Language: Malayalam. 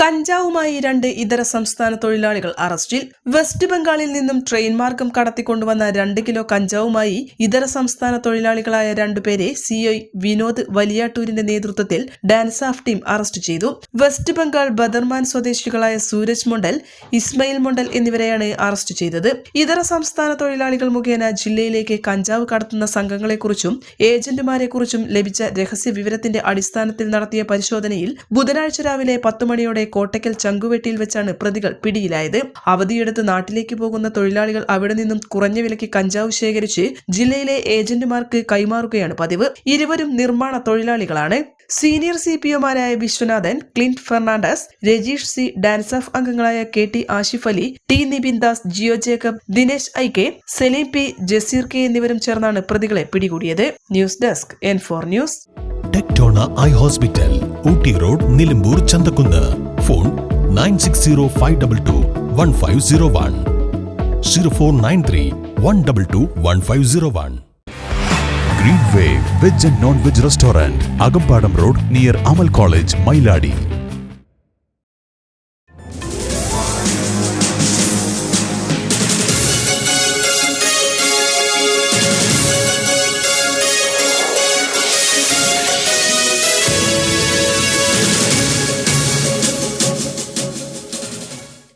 കഞ്ചാവുമായി രണ്ട് ഇതര സംസ്ഥാന തൊഴിലാളികൾ അറസ്റ്റിൽ. വെസ്റ്റ് ബംഗാളിൽ നിന്നും ട്രെയിൻ മാർഗം കടത്തിക്കൊണ്ടുവന്ന രണ്ട് കിലോ കഞ്ചാവുമായി ഇതര സംസ്ഥാന തൊഴിലാളികളായ രണ്ടുപേരെ സിഐ വിനോദ് വലിയാട്ടൂരിന്റെ നേതൃത്വത്തിൽ ഡാൻസ് ഓഫ് ടീം അറസ്റ്റ് ചെയ്തു. വെസ്റ്റ് ബംഗാൾ ബദർമാൻ സ്വദേശികളായ സൂരജ് മണ്ഡൽ ഇസ്മയിൽ മണ്ഡൽ എന്നിവരെയാണ് അറസ്റ്റ് ചെയ്തത്. ഇതര സംസ്ഥാന തൊഴിലാളികൾ മുഖേന ജില്ലയിലേക്ക് കഞ്ചാവ് കടത്തുന്ന സംഘങ്ങളെക്കുറിച്ചും ഏജന്റുമാരെക്കുറിച്ചും ലഭിച്ച രഹസ്യ വിവരത്തിന്റെ അടിസ്ഥാനത്തിൽ നടത്തിയ പരിശോധനയിൽ ബുധനാഴ്ച രാവിലെ പത്ത് മണിയോടെ കോട്ടയ്ക്കൽ ചങ്കുവെട്ടിയിൽ വെച്ചാണ് പ്രതികൾ പിടിയിലായത്. അവധിയെടുത്ത് നാട്ടിലേക്ക് പോകുന്ന തൊഴിലാളികൾ അവിടെ നിന്നും കുറഞ്ഞ വിലയ്ക്ക് കഞ്ചാവ് ശേഖരിച്ച് ജില്ലയിലെ ഏജന്റുമാർക്ക് കൈമാറുകയാണ് പതിവ്. ഇരുവരും നിർമ്മാണ തൊഴിലാളികളാണ്. സീനിയർ സി പി ഒമാരായ Viswanathan Clint Fernandez Rajeesh C DANSAF അംഗങ്ങളായ K T Ashif Ali T Nibin Das Jio Jacob Dinesh I K Saleem P Jaseer K എന്നിവരും ചേർന്നാണ് പ്രതികളെ പിടികൂടിയത്. News desk N four news. Tectona eye hospital Ooty road Nilambur Chanthakkunnu. Phone nine six zero five double two one five zero one zero four nine three one double two one five zero one green way veg and non veg restaurant Akampadam road near Amal college Mailadi